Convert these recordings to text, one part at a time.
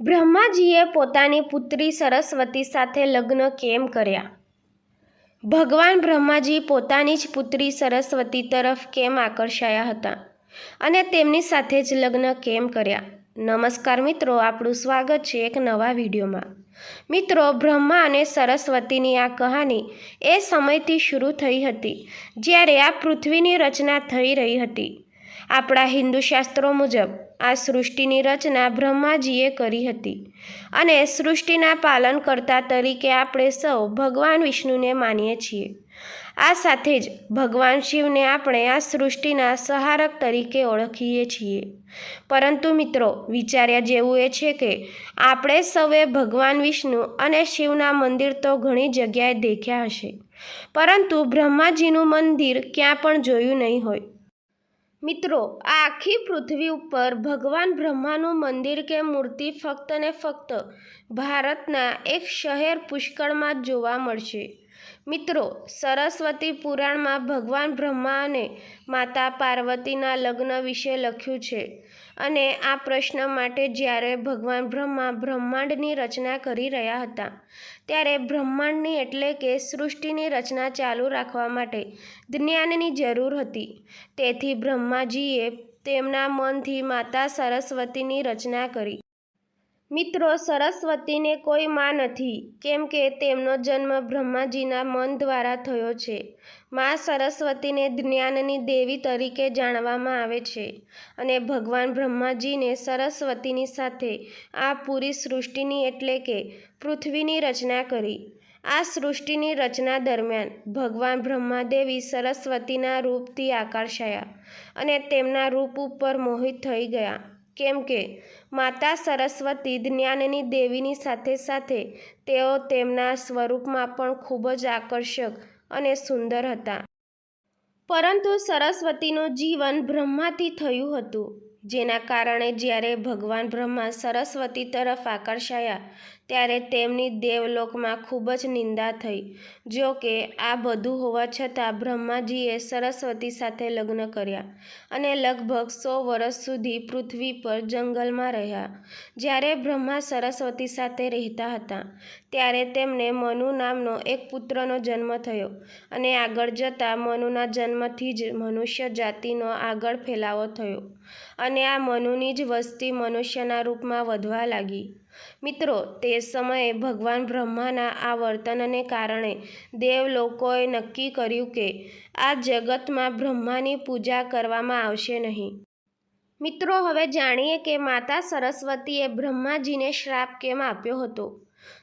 બ્રહ્માજીએ પોતાની પુત્રી સરસ્વતી સાથે લગ્ન કેમ કર્યા? ભગવાન બ્રહ્માજી પોતાની જ પુત્રી સરસ્વતી તરફ કેમ આકર્ષાયા હતા અને તેમની સાથે જ લગ્ન કેમ કર્યા? નમસ્કાર મિત્રો, આપણું સ્વાગત છે એક નવા વિડીયોમાં. મિત્રો, બ્રહ્મા અને સરસ્વતીની આ કહાની એ સમયથી શરૂ થઈ હતી જ્યારે આ પૃથ્વીની રચના થઈ રહી હતી. આપણા હિન્દુ શાસ્ત્રો મુજબ આ સૃષ્ટિની રચના બ્રહ્માજીએ કરી હતી અને સૃષ્ટિના પાલનકર્તા તરીકે આપણે સૌ ભગવાન વિષ્ણુને માનીએ છીએ. આ સાથે જ ભગવાન શિવને આપણે આ સૃષ્ટિના સહારક તરીકે ઓળખીએ છીએ. પરંતુ મિત્રો, વિચાર્યા જેવું એ છે કે આપણે સૌએ ભગવાન વિષ્ણુ અને શિવના મંદિર તો ઘણી જગ્યાએ દેખ્યા હશે. પરંતુ બ્રહ્માજીનું મંદિર ક્યાં પણ જોયું નહીં હોય. મિત્રો, આખી પૃથ્વી ઉપર ભગવાન બ્રહ્માનું મંદિર કે મૂર્તિ ફક્ત ને ફક્ત ભારતના એક શહેર પુષ્કળમાં જ જોવા મળશે. મિત્રો, સરસ્વતી પુરાણમાં ભગવાન બ્રહ્મા અને માતા પાર્વતીના લગ્ન વિશે લખ્યું છે અને આ પ્રશ્ન માટે જ્યારે ભગવાન બ્રહ્મા બ્રહ્માંડની રચના કરી રહ્યા હતા, ત્યારે બ્રહ્માંડની એટલે કે સૃષ્ટિની રચના ચાલુ રાખવા માટે જ્ઞાનની જરૂર હતી. તેથી બ્રહ્માજીએ તેમના મનથી માતા સરસ્વતીની રચના કરી. મિત્રો, સરસ્વતીને કોઈ માં નથી, કેમ કે તેમનો જન્મ બ્રહ્માજીના મન દ્વારા થયો છે. માં સરસ્વતીને જ્ઞાનની દેવી તરીકે જાણવામાં આવે છે અને ભગવાન બ્રહ્માજીને સરસ્વતીની સાથે આ પૂરી સૃષ્ટિની એટલે કે પૃથ્વીની રચના કરી. આ સૃષ્ટિની રચના દરમિયાન ભગવાન બ્રહ્માદેવી સરસ્વતીના રૂપથી આકર્ષાયા અને તેમના રૂપ ઉપર મોહિત થઈ ગયા. કેમ કે માતા સરસ્વતી જ્ઞાનની દેવીની સાથે સાથે તેઓ તેમના સ્વરૂપમાં પણ ખૂબ જ આકર્ષક અને સુંદર હતા. પરંતુ સરસ્વતીનું જીવન બ્રહ્માથી થયું હતું. જેના કારણે જ્યારે ભગવાન બ્રહ્મા સરસ્વતી તરફ આકર્ષાયા ત્યારે તેમની દેવલોકમાં ખૂબ જ નિંદા થઈ. જો કે, આ બધું હોવા છતાં બ્રહ્માજીએ સરસ્વતી સાથે લગ્ન કર્યા અને લગભગ સો વર્ષ સુધી પૃથ્વી પર જંગલમાં રહ્યા. જ્યારે બ્રહ્મા સરસ્વતી સાથે રહેતા હતા, ત્યારે તેમને મનુ નામનો એક પુત્રનો જન્મ થયો અને આગળ જતાં મનુના જન્મથી જ મનુષ્ય જાતિનો આગળ ફેલાવો થયો અને આ મનુની જ વસ્તી મનુષ્યના રૂપમાં વધવા લાગી. મિત્રો, તે સમયે ભગવાન બ્રહ્માના આ વર્તનને કારણે દેવલોકોએ નક્કી કર્યું કે આ જગતમાં બ્રહ્માની પૂજા કરવામાં આવશે નહીં. મિત્રો, હવે જાણીએ કે માતા સરસ્વતીએ બ્રહ્માજીને શ્રાપ કેમ આપ્યો હતો?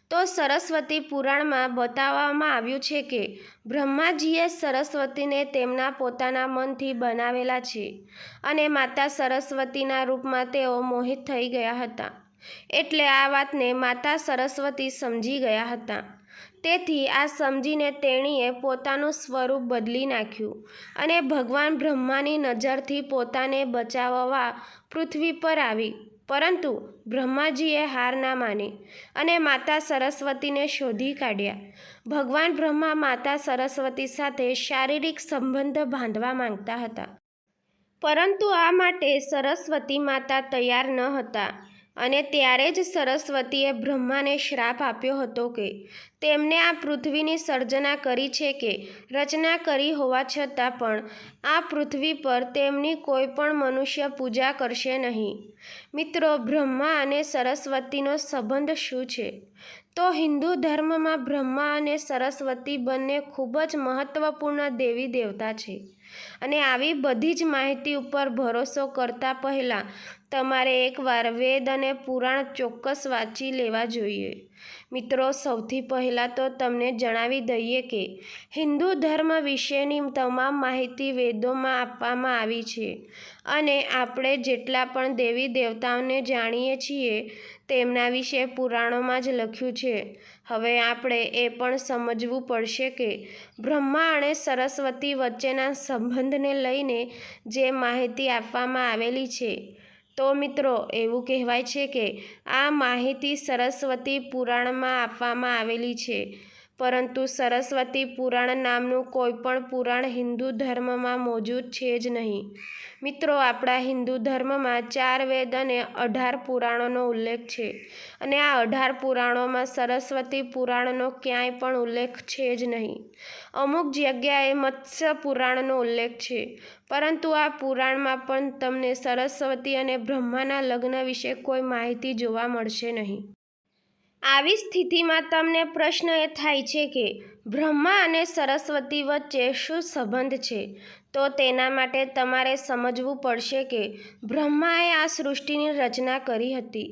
તો સરસ્વતી પુરાણમાં બતાવવામાં આવ્યું છે કે બ્રહ્માજીએ સરસ્વતીને તેમના પોતાના મનથી બનાવેલા છે અને માતા સરસ્વતીના રૂપમાં તેઓ મોહિત થઈ ગયા હતા. એટલે આ વાતને માતા સરસ્વતી સમજી ગયા હતા. તેથી આ સમજીને તેણીએ પોતાનું સ્વરૂપ બદલી નાખ્યું અને ભગવાન બ્રહ્માની નજરથી પોતાને બચાવવા પૃથ્વી પર આવી. પરંતુ બ્રહ્માજીએ હાર ના માની અને માતા સરસ્વતીને શોધી કાઢ્યા. ભગવાન બ્રહ્મા માતા સરસ્વતી સાથે શારીરિક સંબંધ બાંધવા માંગતા હતા. પરંતુ આ માટે સરસ્વતી માતા તૈયાર ન હતા. અને ત્યારે જ સરસ્વતીએ બ્રહ્માને શ્રાપ આપ્યો હતો કે તેમને આ પૃથ્વીની સર્જના કરી છે કે રચના કરી હોવા છતાં પણ આ પૃથ્વી પર તેમની કોઈ પણ મનુષ્ય પૂજા કરશે નહીં. મિત્રો, બ્રહ્મા અને સરસ્વતીનો સંબંધ શું છે? તો હિન્દુ ધર્મમાં બ્રહ્મા અને સરસ્વતી બંને ખૂબ જ મહત્વપૂર્ણ દેવી દેવતા છે અને આવી બધી જ માહિતી ઉપર ભરોસો કરતા પહેલાં તમારે એકવાર વેદ અને પુરાણ ચોક્કસ વાંચી લેવા જોઈએ. મિત્રો, સૌથી પહેલાં તો તમને જણાવી દઈએ કે હિન્દુ ધર્મ વિશેની તમામ માહિતી વેદોમાં આપવામાં આવી છે અને આપણે જેટલા પણ દેવી દેવતાઓને જાણીએ છીએ તેમના વિશે પુરાણોમાં જ લખ્યું છે. હવે આપણે એ પણ સમજવું પડશે કે બ્રહ્મા અને સરસ્વતી વચ્ચેના સંબંધને લઈને જે માહિતી આપવામાં આવેલી છે તો મિત્રો એવું કહેવાય છે કે આ માહિતી સરસ્વતી પુરાણમાં આપવામાં આવેલી છે. પરંતુ સરસ્વતી પુરાણ નામનું કોઈ પણ પુરાણ હિન્દુ ધર્મમાં મોજૂદ છે જ નહીં. મિત્રો, આપણા હિન્દુ ધર્મમાં ચાર વેદ અને અઢાર પુરાણોનો ઉલ્લેખ છે અને આ અઢાર પુરાણોમાં સરસ્વતી પુરાણનો ક્યાંય પણ ઉલ્લેખ છે જ નહીં. અમુક જગ્યાએ મત્સ્ય પુરાણનો ઉલ્લેખ છે, પરંતુ આ પુરાણમાં પણ તમને સરસ્વતી અને બ્રહ્માના લગ્ન વિશે કોઈ માહિતી જોવા મળશે નહીં. આવી સ્થિતિમાં તમને પ્રશ્ન એ થાય છે કે બ્રહ્મા અને સરસ્વતી વચ્ચે શું સંબંધ છે? તો તેના માટે તમારે સમજવું પડશે કે બ્રહ્માએ આ સૃષ્ટિની રચના કરી હતી.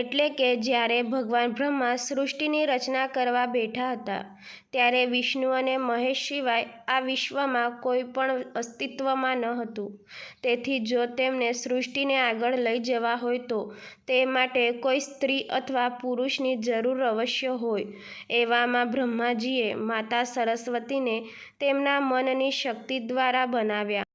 એટલે કે જ્યારે ભગવાન બ્રહ્મા સૃષ્ટિની રચના કરવા બેઠા હતા, ત્યારે વિષ્ણુ અને મહેશ સિવાય આ વિશ્વમાં કોઈ પણ અસ્તિત્વમાં ન હતું. તેથી જો તેમને સૃષ્ટિને આગળ લઈ જવા હોય તો તે માટે કોઈ સ્ત્રી અથવા પુરુષની જરૂર અવશ્ય હોય. એવામાં બ્રહ્માજીએ માતા સરસ્વતીને તેમના મનની શક્તિ દ્વારા બનાવ્યા.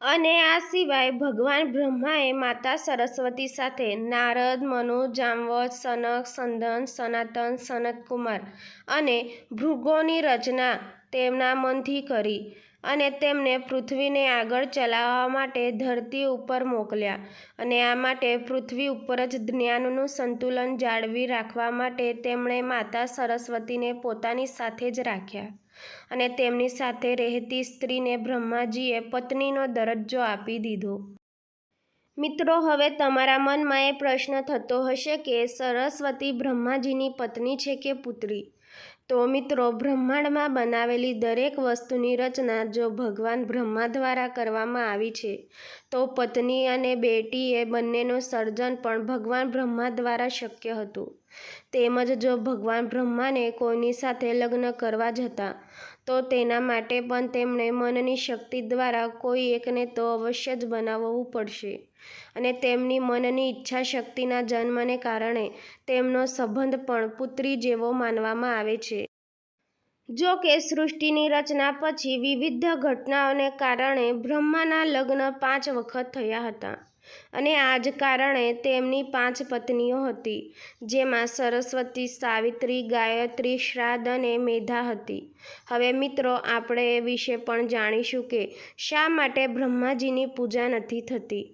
અને આ સિવાય ભગવાન બ્રહ્માએ માતા સરસ્વતી સાથે નારદ મનુ જામવત, સનક સંદન સનાતન, સનતકુમાર અને ભૃગોની રચના તેમના મનથી કરી અને તેમને પૃથ્વીને આગળ ચલાવવા માટે ધરતી ઉપર મોકલ્યા. અને આ માટે પૃથ્વી ઉપર જ જ્ઞાનનું સંતુલન જાળવી રાખવા માટે તેમણે માતા સરસ્વતીને પોતાની સાથે જ રાખ્યા. અને તેમની સાથે રહેતી સ્ત્રીને બ્રહ્માજીએ પત્નીનો દરજ્જો આપી દીધો. મિત્રો, હવે તમારા મનમાં એ પ્રશ્ન થતો હશે કે સરસ્વતી બ્રહ્માજીની પત્ની છે કે પુત્રી? તો મિત્રો, બ્રહ્માંડમાં બનાવેલી દરેક વસ્તુની રચના જો ભગવાન બ્રહ્મા દ્વારા કરવામાં આવી છે, તો પત્ની અને બેટી એ બંનેનું સર્જન પણ ભગવાન બ્રહ્મા દ્વારા શક્ય હતું. તેમજ જો ભગવાન બ્રહ્માને કોઈની સાથે લગ્ન કરવા જતા તો તેના માટે પણ તેમણે મનની શક્તિ દ્વારા કોઈ એકને તો અવશ્ય જ બનાવવું પડશે. અને તેમની મનની ઈચ્છા શક્તિના જન્મને કારણે તેમનો સંબંધ પણ પુત્રી જેવો માનવામાં આવે છે. જો કે સૃષ્ટિની રચના પછી વિવિધ ઘટનાઓને કારણે બ્રહ્માના લગ્ન પાંચ વખત થયા હતા અને આ જ કારણે તેમની પાંચ પત્નીઓ હતી, જેમાં સરસ્વતી, સાવિત્રી, ગાયત્રી, શ્રાદ્ધ અને મેધા હતી. હવે મિત્રો, આપણે એ વિશે પણ જાણીશું કે શા માટે બ્રહ્માજીની પૂજા નથી થતી?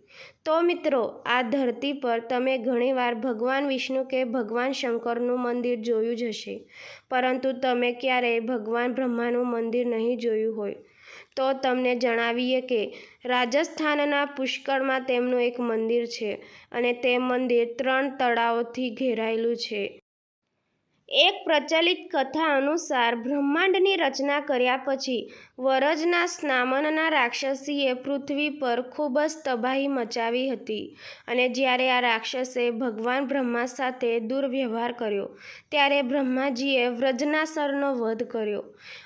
તો મિત્રો, આ ધરતી પર તમે ઘણીવાર ભગવાન વિષ્ણુ કે ભગવાન શંકરનું મંદિર જોયું જ હશે. પરંતુ તમે ક્યારેય ભગવાન બ્રહ્માનું મંદિર નહીં જોયું હોય. તો તમને જણાવીએ કે રાજસ્થાનના પુષ્કળમાં તેમનું એક મંદિર છે અને તે મંદિર ત્રણ તળાવોથી ઘેરાયેલું છે. એક પ્રચલિત કથા અનુસાર બ્રહ્માંડની રચના કર્યા પછી વરજના સ્નામનના રાક્ષસીએ પૃથ્વી પર ખૂબ જ તબાહી મચાવી હતી અને જ્યારે આ રાક્ષસે ભગવાન બ્રહ્મા સાથે દુર્વ્યવહાર કર્યો, ત્યારે બ્રહ્માજીએ વ્રજનાસરનો વધ કર્યો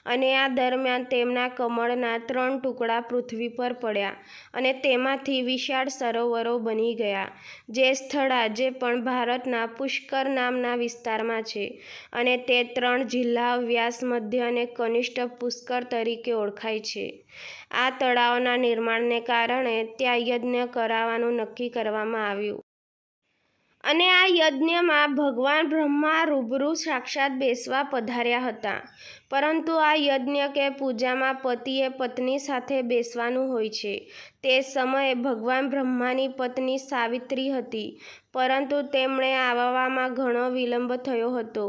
અને આ દરમિયાન તેમના કમળના ત્રણ ટુકડા પૃથ્વી પર પડ્યા અને તેમાંથી વિશાળ સરોવરો બની ગયા, જે સ્થળ આજે પણ ભારતના પુષ્કર નામના વિસ્તારમાં છે અને તે ત્રણ જિલ્લા વ્યાસ મધ્ય અને કનિષ્ઠ પુષ્કર તરીકે ઓળખાય છે. આ તળાવના નિર્માણને કારણે ત્યાં યજ્ઞ કરાવવાનું નક્કી કરવામાં આવ્યું. અને આ યજ્ઞમાં ભગવાન બ્રહ્મા રૂબરૂ સાક્ષાત બેસવા પધાર્યા હતા. પરંતુ આ યજ્ઞ કે પૂજામાં પતિએ પત્ની સાથે બેસવાનું હોય છે. તે સમયે ભગવાન બ્રહ્માની પત્ની સાવિત્રી હતી. પરંતુ તેમણે આવવામાં ઘણો વિલંબ થયો હતો.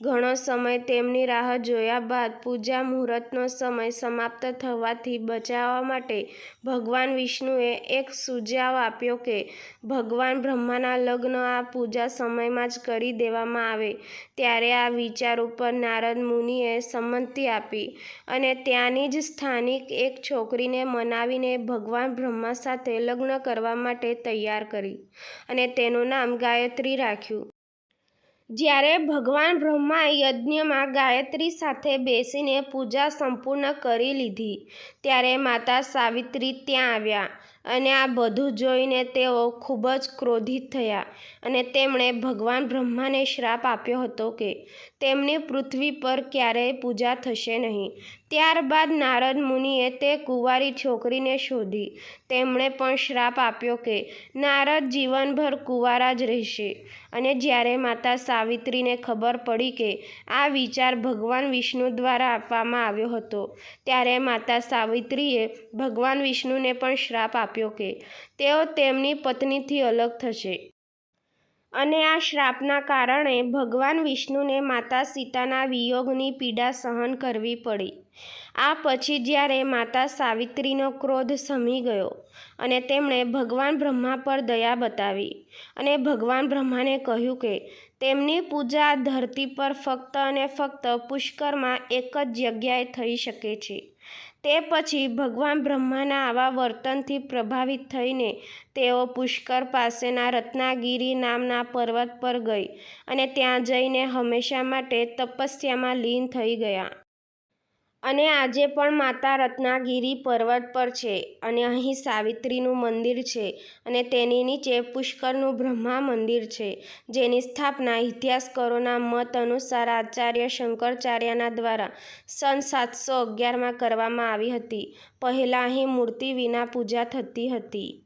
ઘણો સમય તેમની રાહ જોયા બાદ પૂજા મુહૂર્તનો સમય સમાપ્ત થવાથી બચાવવા માટે ભગવાન વિષ્ણુએ એક સુઝાવ આપ્યો કે, ભગવાન બ્રહ્માના લગ્ન આ પૂજા સમયમાં જ કરી દેવામાં આવે. ત્યારે આ વિચાર ઉપર નારદ મુનિએ સંમતિ આપી અને ત્યાંની જ સ્થાનિક એક છોકરીને મનાવીને ભગવાન બ્રહ્મા સાથે લગ્ન કરવા માટે તૈયાર કરી અને તેનું નામ ગાયત્રી રાખ્યું. જ્યારે ભગવાન બ્રહ્મા યજ્ઞમાં ગાયત્રી સાથે બેસીને પૂજા સંપૂર્ણ કરી લીધી, ત્યારે માતા સાવિત્રી ત્યાં આવ્યા અને આ બધું જોઈને તેઓ ખૂબ જ ક્રોધિત થયા અને તેમણે ભગવાન બ્રહ્માને શ્રાપ આપ્યો હતો કે તેમની પૃથ્વી પર ક્યારેય પૂજા થશે નહીં. ત્યારબાદ નારદ મુનિએ તે કુંવારી છોકરીને શોધી. તેમણે પણ શ્રાપ આપ્યો કે, નારદ જીવનભર કુંવારા જ રહેશે. અને જ્યારે માતા સાવિત્રીને ખબર પડી કે આ વિચાર ભગવાન વિષ્ણુ દ્વારા આપવામાં આવ્યો હતો, ત્યારે માતા સાવિત્રીએ ભગવાન વિષ્ણુને પણ શ્રાપ આપ્યો કે, તેઓ તેમની પત્નીથી અલગ થશે. અને આ શ્રાપના કારણે ભગવાન વિષ્ણુને માતા સીતાના વિયોગની પીડા સહન કરવી પડી. આ પછી જ્યારે માતા સાવિત્રીનો ક્રોધ સમી ગયો અને તેમણે ભગવાન બ્રહ્મા પર દયા બતાવી અને ભગવાન બ્રહ્માને કહ્યું કે, તેમની પૂજા ધરતી પર ફક્ત અને ફક્ત પુષ્કરમાં એક જ જગ્યાએ થઈ શકે છે. તે પછી ભગવાન બ્રહ્માના આવા વર્તનથી પ્રભાવિત થઈને તેઓ પુષ્કર પાસેના રત્નાગિરી નામના પર્વત પર ગઈ અને ત્યાં જઈને હંમેશા માટે તપસ્યામાં લીન થઈ ગયા. અને આજે પણ માતા રત્નાગિરી પર્વત પર છે અને અહીં સાવિત્રીનું મંદિર છે અને તેની નીચે પુષ્કરનું બ્રહ્મા મંદિર છે, જેની સ્થાપના ઇતિહાસકારોના મત અનુસાર આચાર્ય શંકરાચાર્યના દ્વારા સન સાતસો અગિયારમાં કરવામાં આવી હતી. પહેલાં અહીં મૂર્તિ વિના પૂજા થતી હતી.